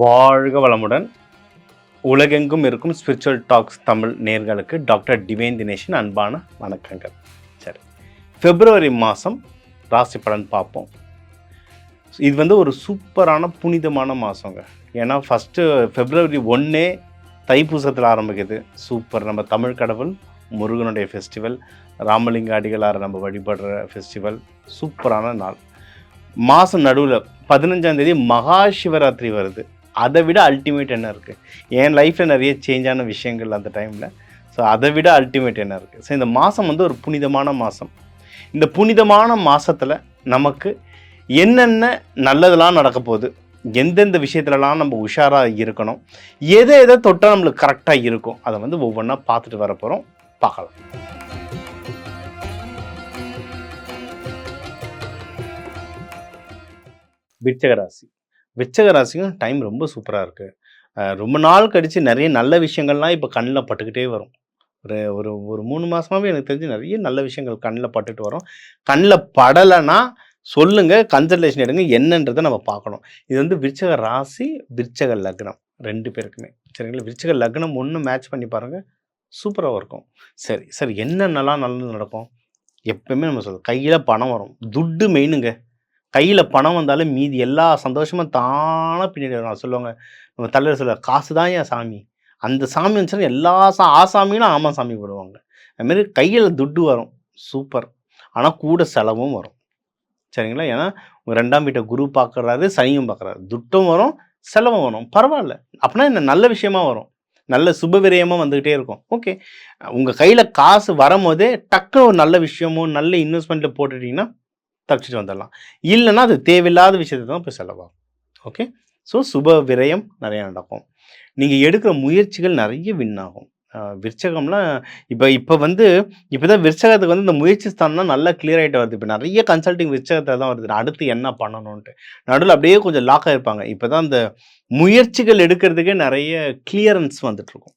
வாழ்க வளமுடன். உலகெங்கும் இருக்கும் ஸ்பிரிச்சுவல் டாக்ஸ் தமிழ் நேர்களுக்கு டாக்டர் டிவேன் தினேஷன் அன்பான வணக்கங்கள். சரி பிப்ரவரி மாதம் ராசி பலன் பார்ப்போம். இது வந்து ஒரு சூப்பரான புனிதமான மாதங்க. ஏன்னா ஃபஸ்ட்டு பிப்ரவரி ஒன்றே தைப்பூசத்தில் ஆரம்பிக்குது. சூப்பர் நம்ம தமிழ் கடவுள் முருகனுடைய ஃபெஸ்டிவல் ராமலிங்க அடிகளார் நம்ம வழிபடுற ஃபெஸ்டிவல் சூப்பரான நாள். மாதம் நடுவில் பதினஞ்சாந்தேதி மகா சிவராத்திரி வருது. அதை விட அல்டிமேட் என்ன இருக்குது என் லைஃப்பில் நிறைய சேஞ்சான விஷயங்கள் அந்த டைமில் ஸோ அதை விட அல்டிமேட் என்ன இருக்குது ஸோ இந்த மாதம் வந்து ஒரு புனிதமான மாதம் இந்த புனிதமான மாதத்தில் நமக்கு என்னென்ன நல்லதெல்லாம் நடக்க போகுது? எந்தெந்த விஷயத்துலலாம் நம்ம உஷாராக இருக்கணும்? எதை எதை தொட்டால் நம்மளுக்கு கரெக்டாக இருக்கும்? அதை வந்து ஒவ்வொன்றா பார்த்துட்டு வர போகிறோம் பார்க்கலாம். விருச்சகராசி ராசி ராசிக்கும் டைம் ரொம்ப சூப்பராக இருக்குது ரொம்ப நாள் கழித்து நிறைய நல்ல விஷயங்கள்லாம் இப்போ கண்ணில் பட்டுக்கிட்டே வரும். ஒரு ஒரு ஒரு மூணு மாதமாகவே எனக்கு தெரிஞ்சு நிறைய நல்ல விஷயங்கள் கண்ணில் பட்டுட்டு வரும். கண்ணில் படலைன்னா சொல்லுங்கள் கன்சல்டேஷன் எடுங்க என்னன்றதை நம்ம பார்க்கணும். இது வந்து விருச்சக ராசி விருச்சக லக்னம் ரெண்டு பேருக்குமே. சரிங்களா? விருச்சக லக்னம் ஒன்று மேட்ச் பண்ணி பாருங்கள் சூப்பராக இருக்கும். சரி சரி என்னென்னலாம் நல்லது நடக்கும்? எப்பயுமே நம்ம சொல்லுவோம் கையில் பணம் வரும். துட்டு மெயினுங்க கையில் பணம் வந்தாலும் மீதி எல்லா சந்தோஷமும் தானாக பின்னாடி வரும். சொல்லுவாங்க நம்ம தலைவர் சொல்ல காசு தான் என் சாமி. அந்த சாமி வந்துச்சுன்னா எல்லா சா ஆசாமியும் ஆமாம் சாமி போடுவாங்க. அதுமாரி கையில் துட்டு வரும். சூப்பர். ஆனால் கூட செலவும் வரும். சரிங்களா? ஏன்னா ரெண்டாம் வீட்டை குரு பார்க்குறாரு சனியும் பார்க்குறாரு துட்டும் வரும் செலவும் வரும். பரவாயில்ல. அப்படின்னா என்ன? நல்ல விஷயமா வரும். நல்ல சுப விரயமாக வந்துக்கிட்டே இருக்கும். ஓகே. உங்கள் கையில் காசு வரும்போதே டக்குன்னு ஒரு நல்ல விஷயமோ நல்ல இன்வெஸ்ட்மெண்ட்டில் போட்டுட்டிங்கன்னா தப்பிச்சுட்டு வந்துடலாம். இல்லைன்னா அது தேவையில்லாத விஷயத்தை தான் போய் செலவாகும் ஓகே ஸோ சுப விரயம் நிறையா நடக்கும். நீங்கள் எடுக்கிற முயற்சிகள் நிறைய வின்னாகும் விற்சகம்லாம் இப்போ இப்போ வந்து இப்போ தான் விற்சகத்துக்கு வந்து இந்த முயற்சி ஸ்தானம்லாம் நல்லா கிளியர் ஆகிட்டு வருது. இப்போ நிறைய கன்சல்டிங் விற்சகத்தை தான் வருது. அடுத்து என்ன பண்ணணும்ன்ட்டு. நடுவில் அப்படியே கொஞ்சம் லாக் ஆகிருப்பாங்க இப்போ தான் இந்த முயற்சிகள் எடுக்கிறதுக்கே நிறைய கிளியரன்ஸ் வந்துட்டுருக்கும்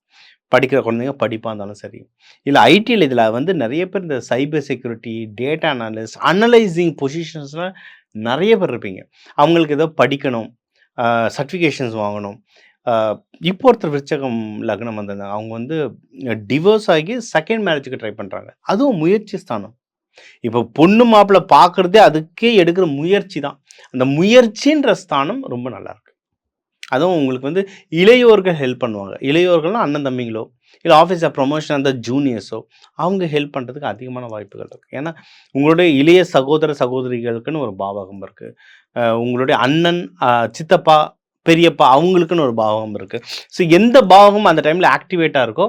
படிக்கிற குழந்தைங்க படிப்பாக இருந்தாலும் சரி. இல்லை ஐடியில் இதில் வந்து நிறைய பேர் இந்த cyber security data analyst analysing பொசிஷன்ஸ்லாம் நிறைய பேர் இருப்பீங்க. அவங்களுக்கு ஏதோ படிக்கணும் சர்டிஃபிகேஷன்ஸ் வாங்கணும். இப்போ ஒருத்தர் விருச்சகம் லக்னம் வந்திருந்தாங்க. அவங்க வந்து டிவோர்ஸ் ஆகி செகண்ட் மேரேஜுக்கு ட்ரை பண்ணுறாங்க அதுவும் முயற்சி ஸ்தானம். இப்போ பொண்ணு மாப்பிள்ளை பார்க்குறதே அதுக்கே எடுக்கிற முயற்சி தான். அந்த முயற்சின்ற ஸ்தானம் ரொம்ப நல்லா அதுவும் உங்களுக்கு வந்து இளையோர்கள் ஹெல்ப் பண்ணுவாங்க. இளையோர்கள்னா அண்ணன் தம்பிங்களோ இல்லை ஆஃபீஸில் ப்ரொமோஷன் அந்த ஜூனியர்ஸோ அவங்க ஹெல்ப் பண்ணுறதுக்கு அதிகமான வாய்ப்புகள் இருக்குது ஏன்னா உங்களுடைய இளைய சகோதர சகோதரிகளுக்குன்னு ஒரு பாவகம் இருக்குது உங்களுடைய அண்ணன் சித்தப்பா பெரியப்பா அவங்களுக்குன்னு ஒரு பாவகம் இருக்குது ஸோ எந்த பாவகம் அந்த டைமில் ஆக்டிவேட்டாக இருக்கோ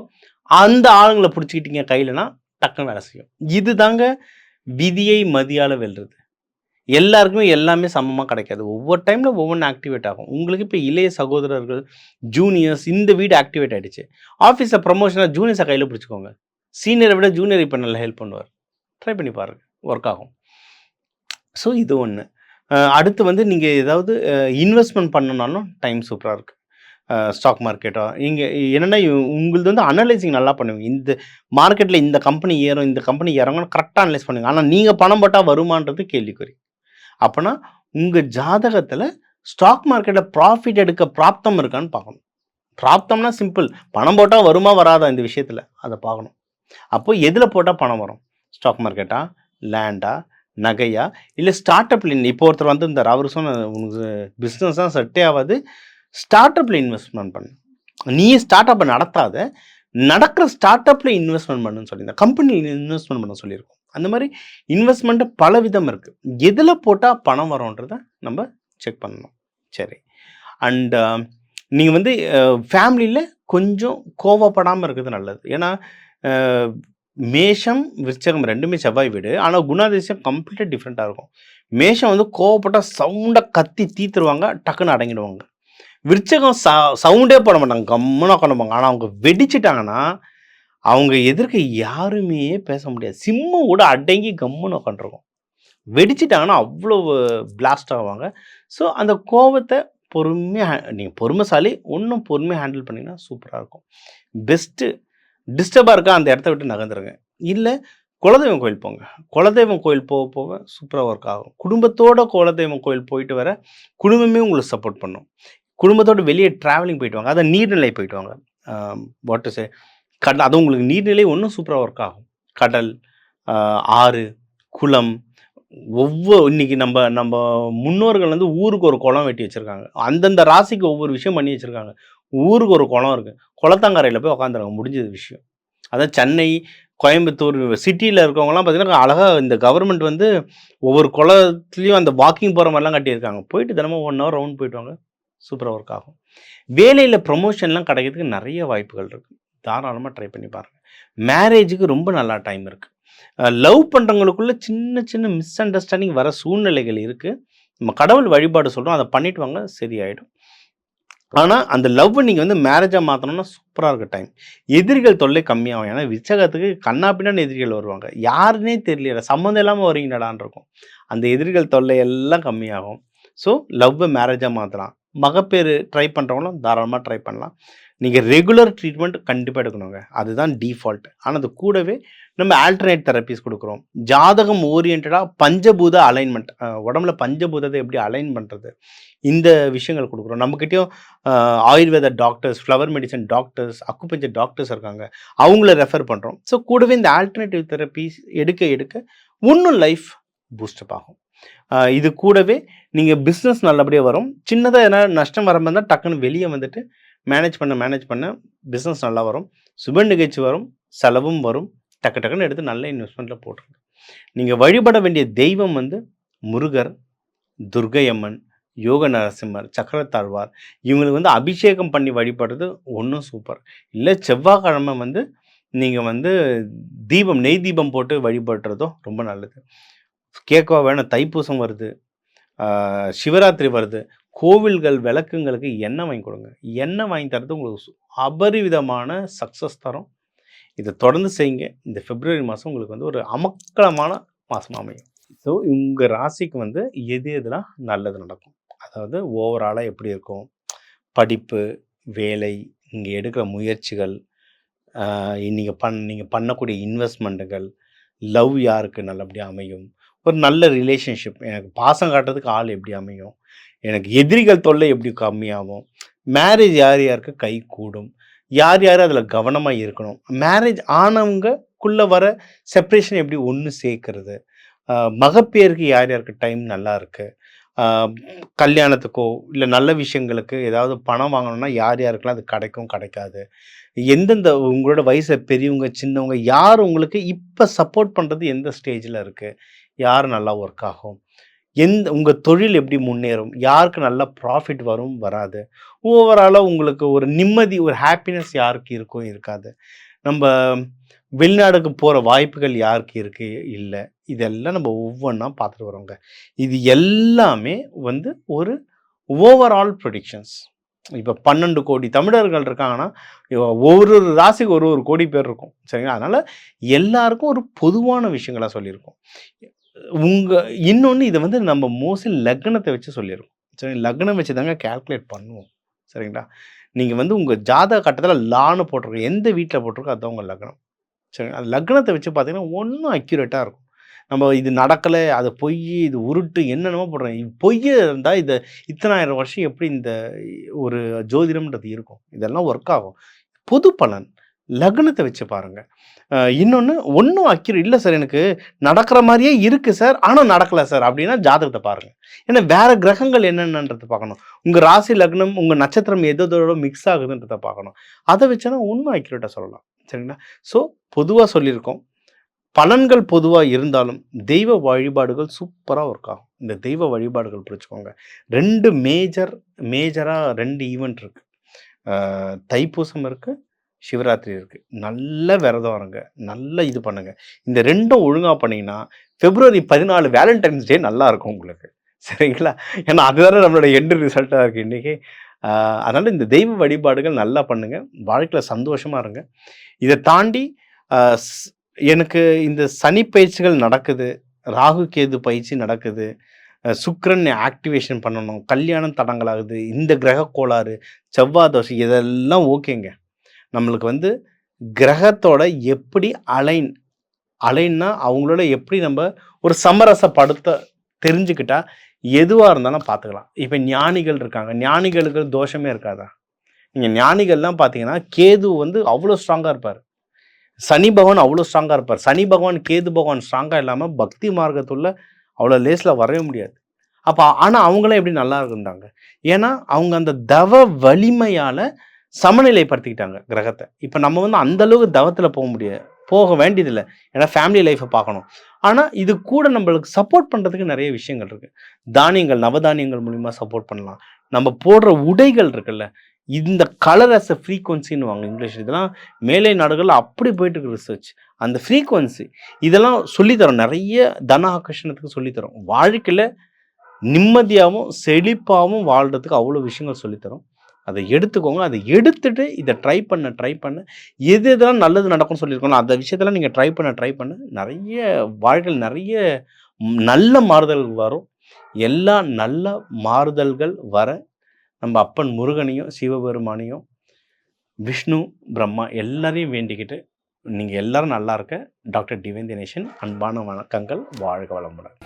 அந்த ஆளுங்களை பிடிச்சிக்கிட்டீங்க கையிலனா டக்குன்னு வேலை செய்யும். இது தாங்க விதியை மதியால் வெல்றது. எல்லாருக்குமே எல்லாமே சமமாக கிடைக்காது. ஒவ்வொரு டைமில் ஒவ்வொன்று ஆக்டிவேட் ஆகும். உங்களுக்கு இப்போ இளைய சகோதரர்கள் ஜூனியர்ஸ் இந்த வீடு ஆக்டிவேட் ஆகிடுச்சு ஆஃபீஸில் ப்ரொமோஷனாக ஜூனியர்ஸை கையில் பிடிச்சிக்கோங்க. சீனியரை விட ஜூனியர் இப்போ நல்லா ஹெல்ப் பண்ணுவார். ட்ரை பண்ணி பாருங்கள் ஒர்க் ஆகும். ஸோ இது ஒன்று அடுத்து வந்து நீங்கள் ஏதாவது இன்வெஸ்ட்மெண்ட் பண்ணணுன்னாலும் டைம் சூப்பராக இருக்குது ஸ்டாக் மார்க்கெட்டோ இங்கே என்னென்னா உங்களது வந்து அனலைசிங் நல்லா பண்ணுவீங்க. இந்த மார்க்கெட்டில் இந்த கம்பெனி ஏறும் இந்த கம்பெனி இறங்கணும் கரெக்டாக அனலைஸ் பண்ணுங்கள் ஆனால் நீங்கள் பணம் போட்டால் வருமானது கேள்விக்குறி. அப்போனா உங்கள் ஜாதகத்தில் ஸ்டாக் மார்க்கெட்டில் ப்ராஃபிட் எடுக்க பிராப்தம் இருக்கான்னு பார்க்கணும். பிராப்தம்னா சிம்பிள் பணம் போட்டால் வருமா வராதா இந்த விஷயத்தில்? அதை பார்க்கணும். அப்போ எதில் போட்டால் பணம் வரும்? ஸ்டாக் மார்க்கெட்டா லேண்டா நகையா? இல்லை ஸ்டார்ட் அப்பில் இப்போ ஒருத்தர் வந்து இந்த அவர் சொன்ன உனக்கு பிஸ்னஸ் தான் செட்டே ஆகாது. ஸ்டார்ட் அப்பில் இன்வெஸ்ட்மெண்ட் பண்ணு. நீ ஸ்டார்ட் அப்பை நடத்தாத நடக்கிற ஸ்டார்ட் அப்பில் இன்வெஸ்ட்மெண்ட் பண்ணுன்னு சொல்லியிருந்தேன் கம்பெனியில் இன்வெஸ்ட்மெண்ட் பண்ண சொல்லியிருக்கோம். அந்த மாதிரி இன்வெஸ்ட்மெண்ட்டு பல விதம் இருக்குது எதில் போட்டால் பணம் வரும்ன்றதை நம்ம செக் பண்ணணும். சரி. அண்டு uh, நீங்கள் வந்து ஃபேமிலியில் கொஞ்சம் கோவப்படாமல் இருக்கிறது நல்லது. ஏன்னா மேஷம் விருச்சகம் ரெண்டுமே செவ்வாய் வீடு. ஆனால் குணாதிசயம் கம்ப்ளீட்டாக டிஃப்ரெண்ட்டாக இருக்கும். மேஷம் வந்து கோவப்பட்டால் சவுண்டாக கத்தி தீத்துருவாங்க டக்குன்னு அடங்கிடுவாங்க. விருச்சகம் ச சவுண்டே போட மாட்டாங்க கம்முன்னு உட்காந்துப்பாங்க ஆனால் அவங்க வெடிச்சிட்டாங்கன்னா அவங்க எதிர்க்க யாருமே பேச முடியாது. சிம்மம் கூட அடங்கி கம்முன்னு உட்காந்துருக்கும் வெடிச்சிட்டாங்கன்னா அவ்வளோ பிளாஸ்ட் ஆவாங்க. ஸோ அந்த கோபத்தை பொறுமையாக நீங்கள் பொறுமைசாலி இன்னும் பொறுமையாக ஹேண்டில் பண்ணிங்கன்னா சூப்பராக இருக்கும். பெஸ்ட்டு டிஸ்டர்பாக இருக்கா அந்த இடத்த விட்டு நகர்ந்துருங்க. இல்லை குலதெய்வம் கோயில் போங்க. குலதெய்வம் கோயில் போக போக சூப்பராக ஒர்க் ஆகும். குடும்பத்தோட குலதெய்வம் கோயில் போயிட்டு வர குடும்பமே உங்களுக்கு சப்போர்ட் பண்ணும். குடும்பத்தோட வெளியே ட்ராவலிங் போயிட்டு வாங்க. அதை நீர்நிலை போயிட்டு வாங்க. வாட்டர் சே கடல் அது உங்களுக்கு நீர்நிலை ஒன்றும் சூப்பராக ஒர்க் ஆகும். கடல் ஆறு குளம் ஒவ்வொரு இன்னைக்கு நம்ம நம்ம முன்னோர்கள் வந்து ஊருக்கு ஒரு குளம் வெட்டி வச்சுருக்காங்க. அந்தந்த ராசிக்கு ஒவ்வொரு விஷயம் பண்ணி வச்சுருக்காங்க. ஊருக்கு ஒரு குளம் இருக்குது குளத்தங்கரையில் போய் உக்காந்துருக்காங்க முடிஞ்சது விஷயம். அதான் சென்னை கோயம்புத்தூர் சிட்டியில் இருக்கவங்கலாம் பார்த்தீங்கன்னா அழகாக இந்த கவர்மெண்ட் வந்து ஒவ்வொரு குளத்துலேயும் அந்த வாக்கிங் போகிற மாதிரிலாம் கட்டியிருக்காங்க. போயிட்டு தினமும் ஒன் ஹவர் ரவுண்ட் போயிட்டு வாங்க. சூப்பராக ஒர்க் ஆகும். வேலையில் ப்ரொமோஷன்லாம் கிடைக்கிறதுக்கு நிறைய வாய்ப்புகள் இருக்குது தாராளமாக ட்ரை பண்ணி பாருங்கள் மேரேஜுக்கு ரொம்ப நல்லா டைம் இருக்குது லவ் பண்ணுறவங்களுக்குள்ள சின்ன சின்ன மிஸ் அண்டர்ஸ்டாண்டிங் வர சூழ்நிலைகள் இருக்குது நம்ம கடவுள் வழிபாடு சொல்கிறோம் அதை பண்ணிட்டு வாங்க சரியாயிடும். ஆனால் அந்த லவ் நீங்கள் வந்து மேரேஜாக மாற்றணும்னா சூப்பராக இருக்க டைம் எதிரிகள் தொல்லை கம்மியாகும். ஏன்னா விச்சகத்துக்கு கண்ணா பின்னாடி எதிரிகள் வருவாங்க. யாருன்னே தெரியல சம்மந்தம் இல்லாமல் வரீங்கடான் இருக்கும். அந்த எதிரிகள் தொல்லை எல்லாம் கம்மியாகும். ஸோ லவ்வை மேரேஜாக மாற்றலாம் மகப்பேறு ட்ரை பண்ணுறவங்களும் தாராளமாக ட்ரை பண்ணலாம். நீங்கள் ரெகுலர் ட்ரீட்மெண்ட் கண்டிப்பாக எடுக்கணுங்க. அதுதான் டிஃபால்ட் ஆனால் அது கூடவே நம்ம ஆல்டர்னேட் தெரப்பிஸ் கொடுக்குறோம். ஜாதகம் ஓரியன்டாக பஞ்சபூத அலைன்மெண்ட் உடம்புல பஞ்சபூதத்தை எப்படி அலைன் பண்ணுறது இந்த விஷயங்கள் கொடுக்குறோம். நம்மக்கிட்டேயும் Ayurveda doctors flower medicine doctors acupuncture doctors இருக்காங்க. அவங்கள ரெஃபர் பண்ணுறோம் ஸோ கூடவே இந்த ஆல்டர்னேட்டிவ் தெரப்பிஸ் எடுக்க எடுக்க இன்னும் லைஃப் பூஸ்டப் ஆகும். இது கூடவே நீங்கள் பிஸ்னஸ் நல்லபடியாக வரும். சின்னதாக எதனா நஷ்டம் வர மாதிரி டக்குன்னு வெளியே வந்துட்டு மேனேஜ் பண்ண மேனேஜ் பண்ண. பிஸ்னஸ் நல்லா வரும். சுப நிகழ்ச்சி வரும். செலவும் வரும். டக்கு டக்குன்னு எடுத்து நல்ல இன்வெஸ்ட்மெண்ட்டில் போட்டுருங்க நீங்கள் வழிபட வேண்டிய தெய்வம் வந்து முருகர் துர்கையம்மன் யோக நரசிம்மர் சக்கரத்தாழ்வார். இவங்களுக்கு வந்து அபிஷேகம் பண்ணி வழிபடுறது ஒன்றும் சூப்பர் இல்லை செவ்வாய்க்கிழமை வந்து நீங்கள் வந்து தீபம் நெய் தீபம் போட்டு வழிபடுறதும் ரொம்ப நல்லது. கேக்கோ வேணும் தைப்பூசம் வருது. சிவராத்திரி வருது. கோவில்கள் விளக்குங்களுக்கு எண்ணெய் வாங்கி கொடுங்க. எண்ணெய் வாங்கி தரது உங்களுக்கு சு- அபரிவிதமான சக்ஸஸ் தரும். இதை தொடர்ந்து செய்யுங்க. இந்த பிப்ரவரி மாதம் உங்களுக்கு வந்து ஒரு அமக்கலமான மாதம் அமையும். ஸோ உங்கள் ராசிக்கு வந்து எது எதுலாம் நல்லது நடக்கும். அதாவது ஓவராலாக எப்படி இருக்கும்? படிப்பு வேலை இங்கே எடுக்கிற முயற்சிகள் நீங்கள் பண் நீங்கள் பண்ணக்கூடிய இன்வெஸ்ட்மெண்ட்டுகள் லவ் யாருக்கு நல்லபடியாக அமையும்? ஒரு நல்ல ரிலேஷன்ஷிப் எனக்கு பாசம் காட்டுறதுக்கு ஆள் எப்படி அமையும்? எனக்கு எதிரிகள் தொல்லை எப்படி கம்மியாகும்? மேரேஜ் யார் யாருக்கு கை கூடும்? யார் யார் அதில் கவனமாக இருக்கணும்? மேரேஜ் ஆனவங்கக்குள்ளே வர செப்ரேஷன் எப்படி ஒன்று சேர்க்கறது? மகப்பேருக்கு யார் யாருக்கு டைம் நல்லா இருக்குது கல்யாணத்துக்கோ இல்லை நல்ல விஷயங்களுக்கு ஏதாவது பணம் வாங்கணும்னா யார் யாருக்கெல்லாம் அது கிடைக்கும் கிடைக்காது? எந்தெந்த உங்களோட வயசை பெரியவங்க சின்னவங்க யார் உங்களுக்கு இப்போ சப்போர்ட் பண்ணுறது எந்த ஸ்டேஜில் இருக்குது யார் நல்லா ஒர்க் ஆகும்? எந்த உங்கள் தொழில் எப்படி முன்னேறும்? யாருக்கு நல்ல ப்ராஃபிட் வரும்? வராது. ஓவராலாக உங்களுக்கு ஒரு நிம்மதி ஒரு ஹாப்பினஸ் யாருக்கு இருக்கும் இருக்காது. நம்ம வெளிநாடுக்கு போகிற வாய்ப்புகள் யாருக்கு இருக்கு? இல்லை. இதெல்லாம் நம்ம ஒவ்வொன்றா பார்த்துட்டு வரோங்க. இது எல்லாமே வந்து ஒரு ஓவரால் ப்ரொடிக்ஷன்ஸ் இப்போ பன்னெண்டு கோடி தமிழர்கள் இருக்காங்கன்னா ஒவ்வொரு ஒரு ஒரு ராசிக்கு ஒரு ஒரு கோடி பேர் இருக்கும். சரிங்களா? அதனால் எல்லாருக்கும் ஒரு பொதுவான விஷயங்களாக சொல்லியிருக்கோம். உங்கள் இன்னொன்று இதை வந்து நம்ம மோஸ்ட்லி லக்னத்தை வச்சு சொல்லிடுவோம் சரி லக்னம் வச்சு தாங்க கேல்குலேட் பண்ணுவோம். சரிங்களா? நீங்கள் வந்து உங்கள் ஜாதக கட்டத்தில் லான்னு போட்டிருக்கோம் எந்த வீட்டில் போட்டிருக்கோ அதுதான் உங்கள் லக்னம். சரி அந்த லக்னத்தை வச்சு பார்த்தீங்கன்னா ஒன்றும் அக்யூரேட்டாக இருக்கும். நம்ம இது நடக்கலை அது பொய் இது உருட்டு என்னென்னமோ போடுறோம். பொய்யே இருந்தால் இதை இத்தனாயிரம் வருஷம் எப்படி இந்த ஒரு ஜோதிடம்ன்றது இருக்கும். இதெல்லாம் ஒர்க் ஆகும். பொது பலன். லக்னத்தை வச்சு பாருங்க. இன்னொன்று ஒன்றும் அக்யூர் இல்லை சார் எனக்கு நடக்கிற மாதிரியே இருக்குது சார் ஆனால் நடக்கலை சார் அப்படின்னா ஜாதகத்தை பாருங்க. ஏன்னா வேற கிரகங்கள் என்னென்னன்றதை பார்க்கணும். உங்கள் ராசி லக்னம் உங்கள் நட்சத்திரம் எதோட மிக்ஸ் ஆகுதுன்றதை பார்க்கணும். அதை வச்சுன்னா ஒன்றும் அக்யூரேட்டாக சொல்லலாம். சரிங்களா? ஸோ பொதுவாக சொல்லியிருக்கோம். பலன்கள் பொதுவாக இருந்தாலும் தெய்வ வழிபாடுகள் சூப்பராக ஒர்க் ஆகும். இந்த தெய்வ வழிபாடுகள் பிடிச்சிக்கோங்க ரெண்டு மேஜர் மேஜராக ரெண்டு ஈவெண்ட் இருக்குது தைப்பூசம் இருக்குது சிவராத்திரி இருக்குது நல்ல விரதம் இருங்க. நல்ல இது பண்ணுங்கள் இந்த ரெண்டும் ஒழுங்காக பண்ணிங்கன்னா பிப்ரவரி பதினாலு வேலண்டைன்ஸ் டே நல்லா இருக்கும் உங்களுக்கு. சரிங்களா? ஏன்னா அதுதானே நம்மளோட எண்டு ரிசல்ட்டாக இருக்குது இன்றைக்கி அதனால் இந்த தெய்வ வழிபாடுகள் நல்லா பண்ணுங்கள் வாழ்க்கையில் சந்தோஷமாக இருங்க. இதை தாண்டி எனக்கு இந்த சனி பயிற்சிகள் நடக்குது. ராகு கேது பயிற்சி நடக்குது. சுக்கரன் ஆக்டிவேஷன் பண்ணணும். கல்யாணம் தடங்களாகுது இந்த கிரக கோளாறு செவ்வாய் தோசை இதெல்லாம் ஓகேங்க. நம்மளுக்கு வந்து கிரகத்தோட எப்படி அலைன் அலைன்னா அவங்களோட எப்படி நம்ம ஒரு சமரசப்படுத்த தெரிஞ்சுக்கிட்டா எதுவாக இருந்தாலும் பார்த்துக்கலாம். இப்போ ஞானிகள் இருக்காங்க. ஞானிகளுக்கு தோஷமே இருக்காதா? நீங்கள் ஞானிகள்லாம் பார்த்தீங்கன்னா கேது வந்து அவ்வளோ ஸ்ட்ராங்காக இருப்பார். சனி பகவான் அவ்வளோ ஸ்ட்ராங்காக இருப்பார். சனி பகவான் கேது பகவான் ஸ்ட்ராங்காக இல்லாமல் பக்தி மார்க்கத்துள்ள அவ்வளோ லேஸில் வரவே முடியாது. அப்போ ஆனால் அவங்களாம் எப்படி நல்லா இருந்தாங்க ஏன்னா அவங்க அந்த தவ வலிமையால் சமநிலைப்படுத்திக்கிட்டாங்க கிரகத்தை. இப்போ நம்ம வந்து அந்த அளவுக்கு தவத்தில் போக முடியாது போக வேண்டியதில்லை. ஏன்னா ஃபேமிலி லைஃப்பை பார்க்கணும். ஆனால் இது கூட நம்மளுக்கு சப்போர்ட் பண்ணுறதுக்கு நிறைய விஷயங்கள் இருக்குது தானியங்கள் நவதானியங்கள் மூலிமா சப்போர்ட் பண்ணலாம். நம்ம போடுற உடைகள் இருக்குல்ல இந்த கலர் அஸ் அ ஃப்ரீக்வன்சின்னு வாங்க இங்கிலீஷ் இதெல்லாம் மேலை நாடுகளில் அப்படி போயிட்டு இருக்கு ரிசர்ச் அந்த ஃப்ரீக்வன்சி இதெல்லாம் சொல்லித்தரோம். நிறைய தன ஆகர்ஷணத்துக்கு சொல்லித்தரோம். வாழ்க்கையில் நிம்மதியாகவும் செழிப்பாகவும் வாழ்கிறதுக்கு அவ்வளோ விஷயங்கள் சொல்லித்தரோம். அதை எடுத்துக்கோங்க. அதை எடுத்துட்டு இதை ட்ரை பண்ண ட்ரை பண்ண. எது எதெல்லாம் நல்லது நடக்கும்னு சொல்லியிருக்கோம் அந்த விஷயத்தெல்லாம் நீங்கள் ட்ரை பண்ண ட்ரை பண்ண. நிறைய வாழ்க்கையில் நிறைய நல்ல மாறுதல்கள் வரும். எல்லா நல்ல மாறுதல்கள் வர நம்ம அப்பன் முருகனையும் சிவபெருமானையும் விஷ்ணு பிரம்மா எல்லாரையும் வேண்டிக்கிட்டு நீங்கள் எல்லாரும் நல்லா இருக்க. டாக்டர் டிவேந்தினேஷன் அன்பான வணக்கங்கள். வாழ்க வளமுடன்.